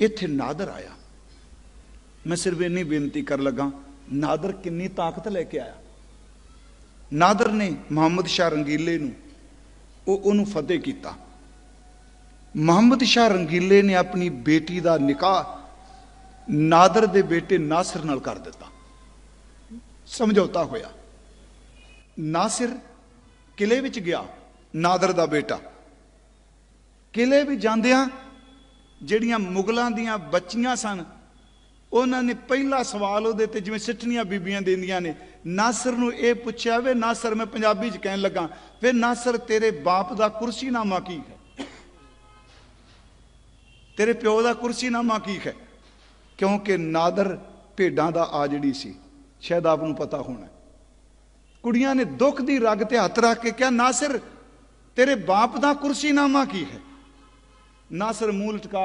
ਇੱਥੇ ਨਾਦਰ ਆਇਆ। ਮੈਂ ਸਿਰਫ ਇੰਨੀ ਬੇਨਤੀ ਕਰ ਲੱਗਾ, ਨਾਦਰ ਕਿੰਨੀ ਤਾਕਤ ਲੈ ਕੇ ਆਇਆ। ਨਾਦਰ ਨੇ ਮੁਹੰਮਦ ਸ਼ਾਹ ਰੰਗੀਲੇ ਨੂੰ, ਉਹ ਉਹਨੂੰ ਫਤਿਹ ਕੀਤਾ। ਮੁਹੰਮਦ ਸ਼ਾਹ ਰੰਗੀਲੇ ਨੇ ਆਪਣੀ ਬੇਟੀ ਦਾ ਨਿਕਾਹ ਨਾਦਰ ਦੇ ਬੇਟੇ ਨਾਸਰ ਨਾਲ ਕਰ ਦਿੱਤਾ। ਸਮਝੌਤਾ ਹੋਇਆ। ਨਾਸਰ ਕਿਲੇ ਵਿੱਚ ਗਿਆ, ਨਾਦਰ ਦਾ ਬੇਟਾ। ਕਿਲੇ ਵੀ ਜਾਂਦਿਆਂ ਜਿਹੜੀਆਂ ਮੁਗਲਾਂ ਦੀਆਂ ਬੱਚੀਆਂ ਸਨ, ਉਹਨਾਂ ਨੇ ਪਹਿਲਾ ਸਵਾਲ ਉਹਦੇ ਤੇ ਜਿਵੇਂ ਸਿੱਠਣੀਆਂ ਬੀਬੀਆਂ ਦਿੰਦੀਆਂ ਨੇ, ਨਾਸਰ ਨੂੰ ਇਹ ਪੁੱਛਿਆ ਵੇ, ਨਾਸਰ, ਮੈਂ ਪੰਜਾਬੀ ਚ ਕਹਿਣ ਲੱਗਾ, ਵੇ ਨਾਸਰ, ਤੇਰੇ ਬਾਪ ਦਾ ਕੁਰਸੀਨਾਮਾ ਕੀ ਹੈ? ਤੇਰੇ ਪਿਓ ਦਾ ਕੁਰਸੀਨਾਮਾ ਕੀ ਹੈ? ਕਿਉਂਕਿ ਨਾਦਰ ਭੇਡਾਂ ਦਾ ਆ ਜਿਹੜੀ ਸੀ, ਸ਼ਾਇਦ ਆਪ ਨੂੰ ਪਤਾ ਹੋਣਾ। ਕੁੜੀਆਂ ਨੇ ਦੁੱਖ ਦੀ ਰਗ ਤੇ ਹੱਥ ਰੱਖ ਕੇ ਕਿਹਾ, ਨਾਸਰ, ਤੇਰੇ ਬਾਪ ਦਾ ਕੁਰਸੀਨਾਮਾ ਕੀ ਹੈ? ਨਾਸਰ ਮੂਲ ਟਕਾ